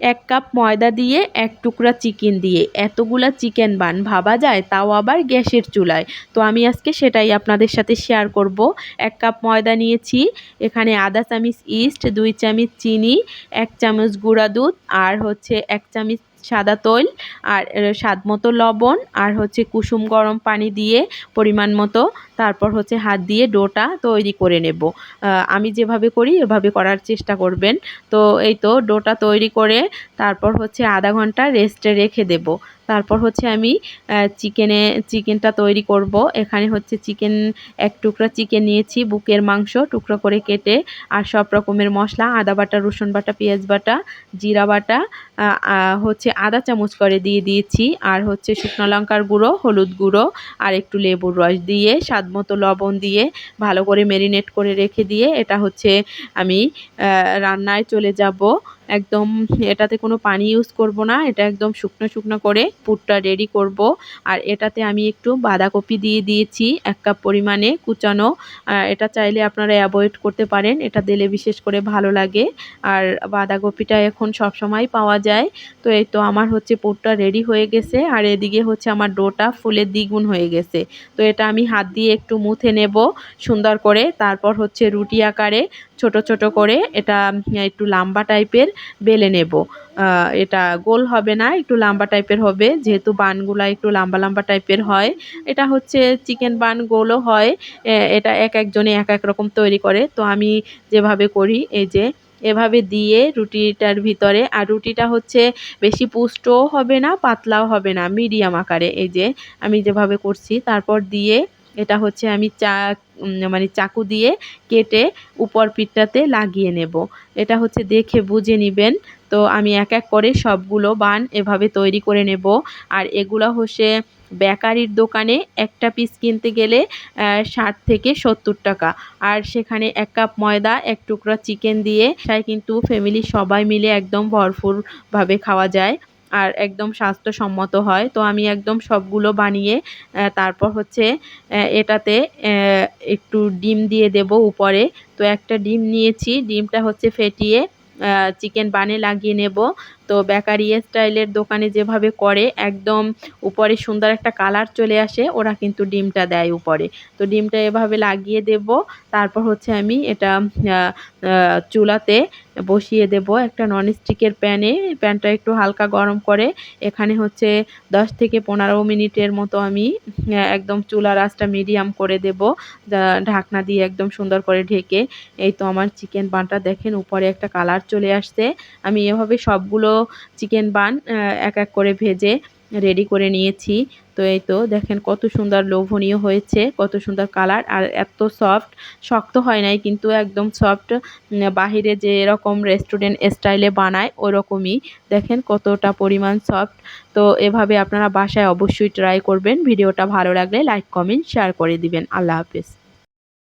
এক কাপ ময়দা দিয়ে, এক টুকরা চিকেন দিয়ে। এতগুলা চিকেন বান, ভাবা যায়? তাও আবার গ্যাসের চুলায়। তো আমি আজকে সেটাই আপনাদের সাথে শেয়ার করব। এক কাপ ময়দা নিয়েছি, এখানে আধা চামচ ইস্ট দুই চামচ চিনি, এক চামচ গুঁড়া দুধ, আর হচ্ছে এক চামচ সাদা তৈল আর স্বাদ মতো লবণ আর হচ্ছে কুসুম গরম পানি দিয়ে পরিমাণ মতো। তারপর হচ্ছে হাত দিয়ে ডোটা তৈরি করে নেব। আমি যেভাবে করি এভাবে করার চেষ্টা করবেন। তো এই তো ডোটা তৈরি করে তারপর হচ্ছে আধা ঘণ্টা রেস্টে রেখে দেব। তারপর হচ্ছে আমি চিকেনে, চিকেনটা তৈরি করব। এখানে হচ্ছে চিকেন, এক টুকরা চিকেন নিয়েছি, বুকের মাংস টুকরো করে কেটে আর সব রকমের মশলা, আদা বাটা, রসুন বাটা, পেঁয়াজ বাটা, জিরা বাটা হচ্ছে আদা চামচ করে দিয়ে দিয়েছি। আর হচ্ছে শুকনো লঙ্কার গুঁড়ো, হলুদ গুঁড়ো আর একটু লেবুর রস দিয়ে স্বাদ মতো লবণ দিয়ে ভালো করে ম্যারিনেট করে রেখে দিয়ে এটা হচ্ছে আমি রান্নায় চলে যাব। একদম এটাতে কোনো পানি ইউজ করব না, এটা একদম শুকনো শুকনো করে পুরটা রেডি করব। আর এটাতে আমি একটু বাঁধাকপি দিয়ে দিয়েছি, এক কাপ পরিমাণে কুচানো। এটা চাইলে আপনারা অ্যাভয়েড করতে পারেন, এটা দিলে বিশেষ করে ভালো লাগে। আর বাঁধাকপিটা এখন সব সময় পাওয়া যায়। তো এই তো আমার হচ্ছে পুরটা রেডি হয়ে গেছে, আর এদিকে হচ্ছে আমার ডোটা ফুলের দ্বিগুণ হয়ে গেছে। তো এটা আমি হাত দিয়ে একটু মুথে নেব সুন্দর করে, তারপর হচ্ছে রুটি আকারে ছোট ছোট করে, এটা একটু লম্বা টাইপের বেলে নেব। এটা গোল হবে না, একটু লম্বা টাইপের হবে, যেহেতু বানগুলা একটু লম্বা লম্বা টাইপের হয়। এটা হচ্ছে চিকেন বান গোলও হয় এটা এক একজনে এক এক রকম তৈরি করে। তো আমি যেভাবে করি, এই যে এভাবে দিয়ে রুটিটার ভিতরে, আর রুটিটা হচ্ছে বেশি পুষ্টও হবে না, পাতলাও হবে না, মিডিয়াম আকারে, এই যে আমি যেভাবে করছি, তারপর দিয়ে এটা হচ্ছে আমি চা মানে চাকু দিয়ে কেটে উপর পিঠটাতে লাগিয়ে নেব। এটা হচ্ছে দেখে বুঝে নেবেন। তো আমি এক এক করে সবগুলো বান এভাবে তৈরি করে নেব। আর এগুলো হচ্ছে বেকারির দোকানে একটা পিস কিনতে গেলে ষাট থেকে সত্তর টাকা। আর সেখানে এক কাপ ময়দা, এক টুকরা চিকেন দিয়ে তাই কিন্তু ফ্যামিলি সবাই মিলে একদম ভরপুরভাবে খাওয়া যায়। আর একদম স্বাস্থ্যসম্মত হয়। তো আমি একদম সবগুলো বানিয়ে তারপর হচ্ছে এটাতে একটু ডিম দিয়ে দেব উপরে। তো একটা ডিম নিয়েছি। ডিমটা হচ্ছে ফেটিয়ে চিকেন বানে লাগিয়ে নেব। তো বেকারি স্টাইলের দোকানে যেভাবে করে, একদম উপরে সুন্দর একটা কালার চলে আসে, ওরা কিন্তু ডিমটা দেয় উপরে। তো ডিমটা এভাবে লাগিয়ে দেব, তারপর হচ্ছে আমি এটা চুলাতে বসিয়ে দেব একটা ননস্টিকের প্যানে। প্যানটা একটু হালকা গরম করে, এখানে হচ্ছে দশ থেকে পনেরো মিনিটের মতো আমি একদম চুলার আঁচটা মিডিয়াম করে দেব ঢাকনা দিয়ে একদম সুন্দর করে ঢেকে। এই তো আমার চিকেন বানটা দেখেন, উপরে একটা কালার চলে আসছে। আমি এভাবে সবগুলো চিকেন বান এক এক করে ভেজে রেডি করে নিয়েছি। তো এই তো দেখেন কত সুন্দর লোভনীয় হয়েছে, কত সুন্দর কালার, আর এত সফট। শক্ত হয় নাই, কিন্তু একদম সফট। বাহিরে যে এরকম রেস্টুরেন্ট স্টাইলে বানায়, ওরকমই। দেখেন কতটা পরিমাণ সফট। তো এভাবে আপনারা বাসায় অবশ্যই ট্রাই করবেন। ভিডিওটা ভালো লাগলে লাইক, কমেন্ট, শেয়ার করে দিবেন। আল্লাহ হাফেজ।